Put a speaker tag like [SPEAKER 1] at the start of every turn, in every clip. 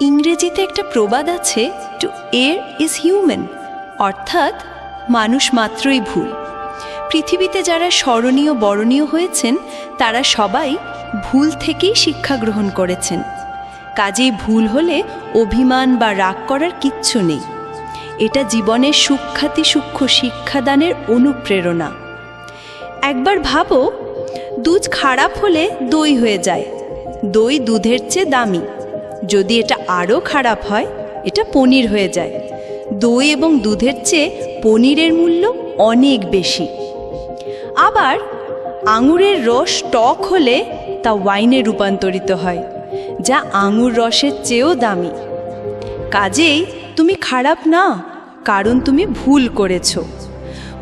[SPEAKER 1] ইংরেজিতে একটা প্রবাদ আছে টু এর ইজ হিউম্যান অর্থাৎ মানুষ মাত্রই ভুল। পৃথিবীতে যারা স্মরণীয়, বরণীয় হয়েছেন, তারা সবাই ভুল থেকেই শিক্ষা গ্রহণ করেছেন। কাজেই ভুল হলে অভিমান বা রাগ করার কিচ্ছু নেই। এটা জীবনের সুখ্যাতি সূক্ষ্ম শিক্ষাদানের অনুপ্রেরণা। একবার ভাবো, দুধ খারাপ হলে দই হয়ে যায়। দই দুধের চেয়ে দামি। যদি এটা আরও খারাপ হয়, এটা পনির হয়ে যায়। দই এবং দুধের চেয়ে পনিরের মূল্য অনেক বেশি। আবার আঙুরের রস টক হলে তা ওয়াইনে রূপান্তরিত হয়, যা আঙুর রসের চেয়েও দামি। কাজেই তুমি খারাপ না, কারণ তুমি ভুল করেছ।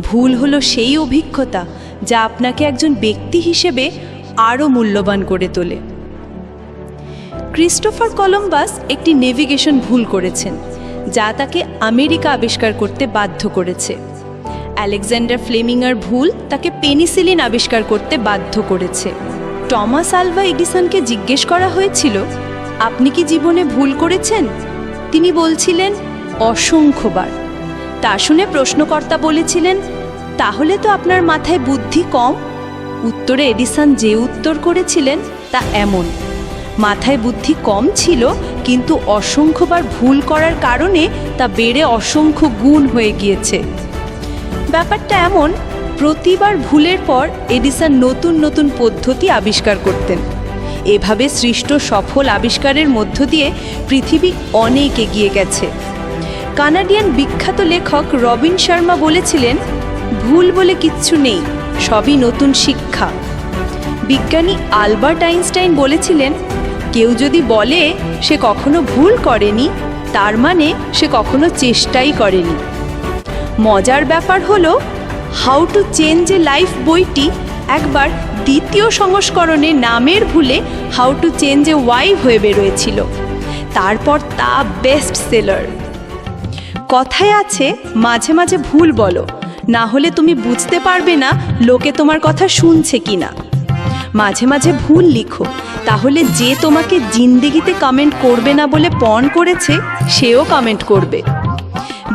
[SPEAKER 1] ভুল হলো সেই অভিজ্ঞতা যা আপনাকে একজন ব্যক্তি হিসেবে আরও মূল্যবান করে তোলে। ক্রিস্টোফার কলম্বাস একটি নেভিগেশন ভুল করেছেন, যা তাকে আমেরিকা আবিষ্কার করতে বাধ্য করেছে। আলেকজান্ডার ফ্লেমিংয়ের ভুল তাকে পেনিসিলিন আবিষ্কার করতে বাধ্য করেছে। টমাস আলভা এডিসনকে জিজ্ঞেস করা হয়েছিল, আপনি কি জীবনে ভুল করেছেন? তিনি বলছিলেন, অসংখ্যবার। তা শুনে প্রশ্নকর্তা বলেছিলেন, তাহলে তো আপনার মাথায় বুদ্ধি কম। উত্তরে এডিসন যে উত্তর করেছিলেন তা এমন মাথায় বুদ্ধি কম ছিল, কিন্তু অসংখ্যবার ভুল করার কারণে তা বেড়ে অসংখ্য গুণ হয়ে গিয়েছে। ব্যাপারটা এমন, প্রতিবার ভুলের পর এডিসন নতুন নতুন পদ্ধতি আবিষ্কার করতেন। এভাবে সৃষ্ট সফল আবিষ্কারের মধ্য দিয়ে পৃথিবী অনেক এগিয়ে গেছে। কানাডিয়ান বিখ্যাত লেখক রবিন শর্মা বলেছিলেন, ভুল বলে কিচ্ছু নেই, সবই নতুন শিক্ষা। বিজ্ঞানী আলবার্ট আইনস্টাইন বলেছিলেন কেউ যদি বলে সে কখনো ভুল করেনি, তার মানে সে কখনো চেষ্টাই করেনি। মজার ব্যাপার হলো how to change a life বইটি একবার দ্বিতীয় সংস্করণে নামের ভুলে how to change a wife হয়ে বেরোয়েছিল। তারপর তা বেস্ট সেলার কথায় আছে, মাঝে মাঝে ভুল বলো, না হলে তুমি বুঝতে পারবে না লোকে তোমার কথা শুনছে কি না মাঝে মাঝে ভুল লিখো তাহলে যে তোমাকে জিন্দেগিতে কমেন্ট করবে না বলে পণ করেছে, সেও কমেন্ট করবে।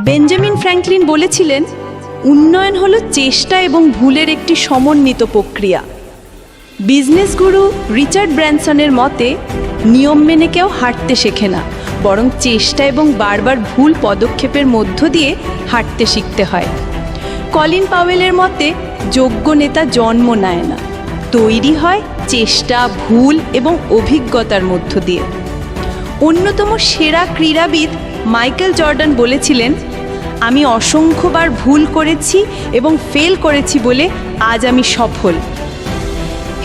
[SPEAKER 1] বেঞ্জামিন ফ্র্যাঙ্কলিন বলেছিলেন, উন্নয়ন হলো চেষ্টা এবং ভুলের একটি সমন্বিত প্রক্রিয়া। বিজনেস গুরু রিচার্ড ব্র্যানসনের মতে, নিয়ম মেনে কেউ হাঁটতে শেখে না, বরং চেষ্টা এবং বারবার ভুল পদক্ষেপের মধ্য দিয়ে হাঁটতে শিখতে হয়। কলিন পাওয়েলের মতে, যোগ্য নেতা জন্ম নেয় না। তৈরি হয় চেষ্টা, ভুল এবং অভিজ্ঞতার মধ্য দিয়ে। অন্যতম সেরা ক্রীড়াবিদ মাইকেল জর্ডান বলেছিলেন, আমি অসংখ্যবার ভুল করেছি এবং ফেল করেছি বলে আজ আমি সফল।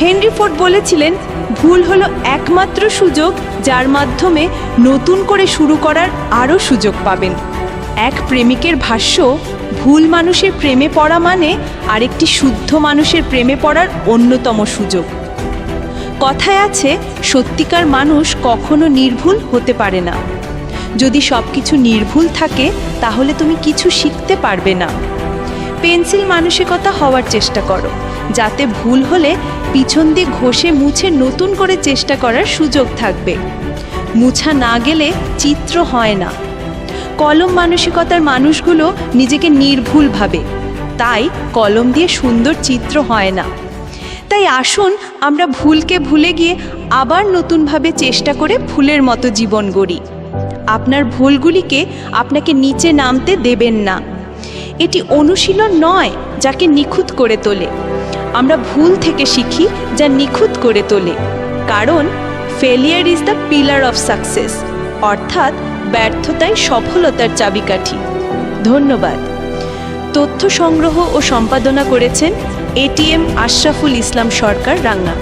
[SPEAKER 1] হেনরি ফোর্ড বলেছিলেন, ভুল হলো একমাত্র সুযোগ যার মাধ্যমে নতুন করে শুরু করার আরও সুযোগ পাবেন। এক প্রেমিকের ভাষ্য ভুল মানুষের প্রেমে পড়া মানে আরেকটি শুদ্ধ মানুষের প্রেমে পড়ার অন্যতম সুযোগ। কথায় আছে, সত্যিকার মানুষ কখনো নির্ভুল হতে পারে না। যদি সব কিছু নির্ভুল থাকে, তাহলে তুমি কিছু শিখতে পারবে না। পেন্সিল মানসিকতা হওয়ার চেষ্টা করো, যাতে ভুল হলে পিছন দিয়ে ঘষে মুছে নতুন করে চেষ্টা করার সুযোগ থাকবে। মুছা না গেলে চিত্র হয় না। কলম মানসিকতার মানুষগুলো নিজেকে নির্ভুল ভাবে। তাই কলম দিয়ে সুন্দর চিত্র হয় না। তাই আসুন আমরা ভুলকে ভুলে গিয়ে আবার নতুনভাবে চেষ্টা করে ফুলের মতো জীবন গড়ি। আপনার ভুলগুলিকে আপনাকে নিচে নামতে দেবেন না। এটি অনুশীলন নয় যাকে নিখুঁত করে তোলে। আমরা ভুল থেকে শিখি যা নিখুঁত করে তোলে। কারণ failure is the pillar of success অর্থাৎ ব্যর্থতাই সফলতার চাবিকাঠি। ধন্যবাদ। তথ্য সংগ্রহ ও সম্পাদনা করেছেন এটিএম আশরাফুল ইসলাম সরকার রাঙ্গা।